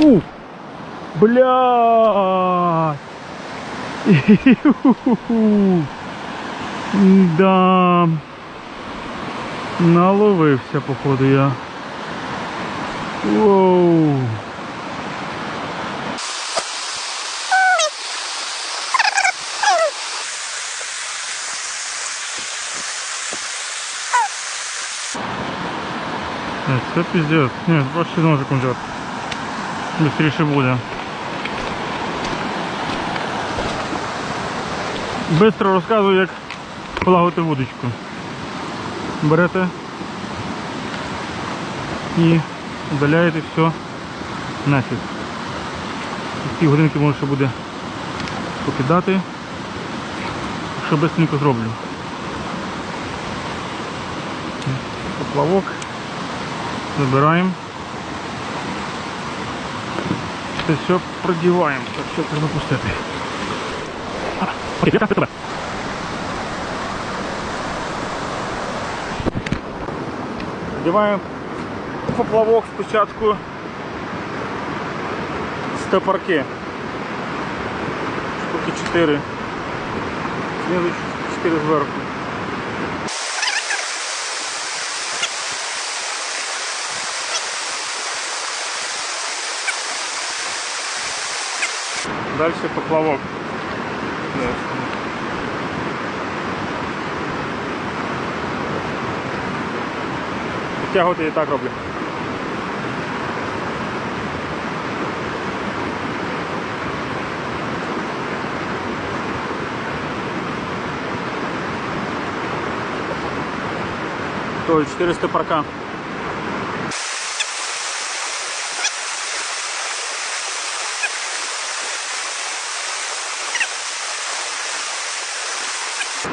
У, Бля! Да. Наловився, походу, я. Воу. Все пиздец. Нет, больше ножик он. Быстріше буде. Бистро розказую, як полагодити вудочку. Берете і удаляєте все нафіг. Пів годинки може ще буде покидати. Що быстренько зроблю. Поплавок. Забираємо. Це все продіваємо. Так що треба пустити. А, окей, яка це тебе? Продіваємо поплавок спочатку стопорки. Штуки 4. Знизу 4 зверху. Дальше поплавок. Підтягувати я і так роблю. То 400 парка.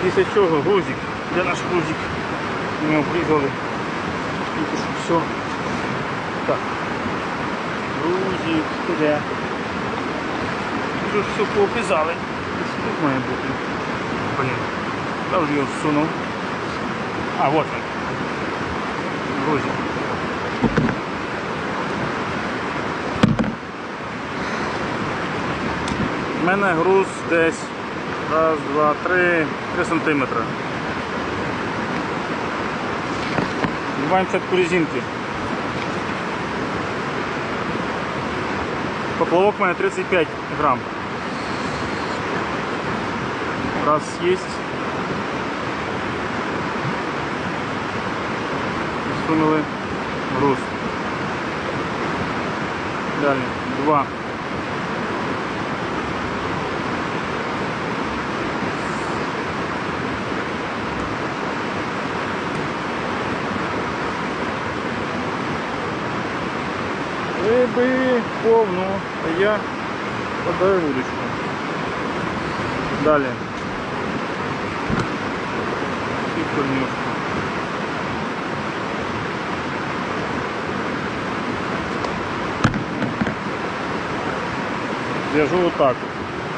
Після чого грузик. Де наш грузик? Ми що все. Так. Грузик, де? Вже все поопізали. Десь Тут має бути. Блін. Я вже його всунув. А, вот він. Грузик. У мене груз десь раз, два, три, три сантиметри. Вдіваємо спочатку резинки. Поплавок у мене 35 грам. Раз есть. Сунули груз. Далі. Два. Риби повну, а я подаю вудочку. Далі. І корнюшку. В'яжу отак.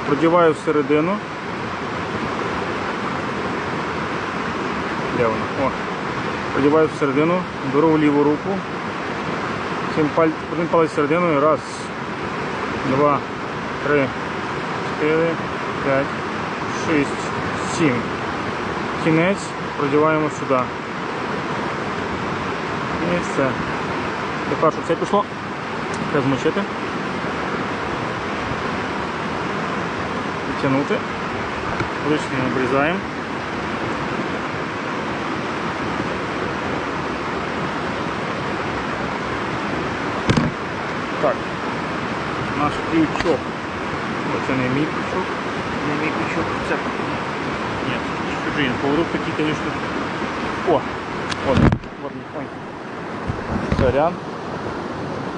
Продіваю всередину. Де вона? О. Продіваю всередину, беру в ліву руку. Цим паль... Один палець серединою. Раз, два, три, чотири, п'ять, шість, сім. Кінець продіваємо сюди. І все. Тепер, щоб це пішло, треба змочити. Відтягнути. Лишнє обрізаємо. Наш крючок. Оце не мій крючок. Не мій крючок, це Ні, це чужий. Поворот такий, звісно. О! От, от, ой. Сорян.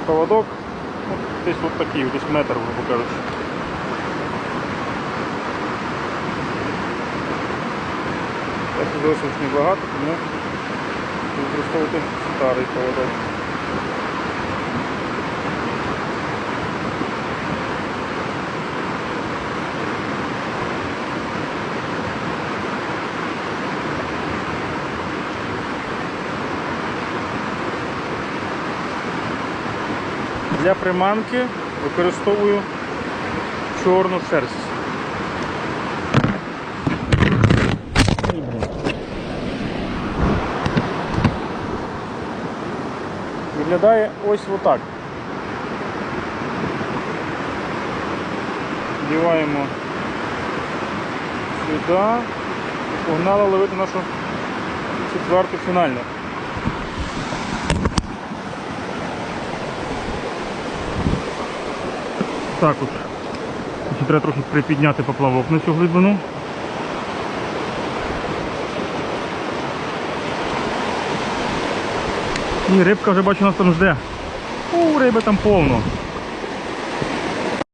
Поводок. Ну, десь от такий, десь метр, грубо кажучи. Зовсім небагато, тому використовувати старий поводок. Для приманки використовую чорну шерсть. Виглядає ось отак. Вдіваємо сюди і погнали ловити нашу четверту фінальну. Так от. Треба трохи припідняти поплавок на цю глибину. І рибка вже бачу нас там жде. У, риби там повно.